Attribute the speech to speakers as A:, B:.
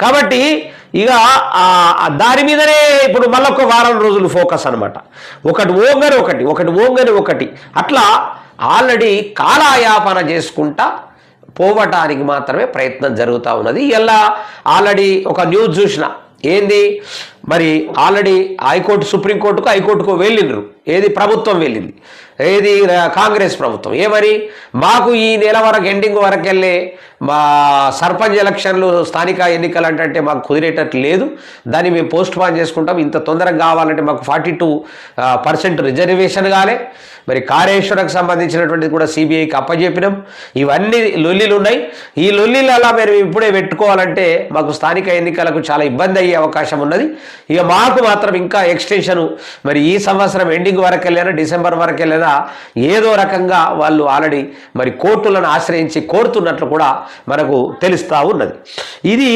A: కాబట్టి ఇక దాని మీదనే ఇప్పుడు మళ్ళొక వారం రోజులు ఫోకస్ అనమాట ఒకటి ఓంగని ఒకటి ఒకటి ఓంగని ఒకటి. అట్లా ఆల్రెడీ కాలాయాపన చేసుకుంటా పోవటానికి మాత్రమే ప్రయత్నం జరుగుతూ ఉన్నది. ఇలా ఆల్రెడీ ఒక న్యూస్ చూసిన. ఏంది? మరి ఆల్రెడీ హైకోర్టు సుప్రీంకోర్టుకు హైకోర్టుకు వెళ్ళిండ్రు. ఏది ప్రభుత్వం వెళ్ళింది. ఏది కాంగ్రెస్ ప్రభుత్వం. ఏమని మాకు ఈ నెల వరకు ఎండింగ్ వరకు వెళ్ళే మా సర్పంచ్ ఎలక్షన్లు స్థానిక ఎన్నికలు అంటే మాకు కుదిరేటట్టు లేదు. దాన్ని మేము పోస్ట్ పోన్ చేసుకుంటాం. ఇంత తొందరగా కావాలంటే మాకు ఫార్టీ టూ పర్సెంట్ రిజర్వేషన్ కాలే. మరి కారేశ్వరకు సంబంధించినటువంటిది కూడా సిబిఐకి అప్పజెప్పినాం. ఇవన్నీ లొల్లిలు ఉన్నాయి. ఈ లొల్లిలు అలా మీరు ఇప్పుడే పెట్టుకోవాలంటే మాకు స్థానిక ఎన్నికలకు చాలా ఇబ్బంది అయ్యే అవకాశం ఉన్నది. ఇక మాకు మాత్రం ఇంకా ఎక్స్టెన్షన్. మరి ఈ సంవత్సరం ఎండింగ్ వరకు వెళ్ళినా డిసెంబర్ వరకు వెళ్ళినా ఏదో రకంగా వాళ్ళు ఆల్రెడీ మరి కోర్టులను ఆశ్రయించి కోరుతున్నట్లు కూడా మనకు తెలుస్తూ ఉన్నది. ఇది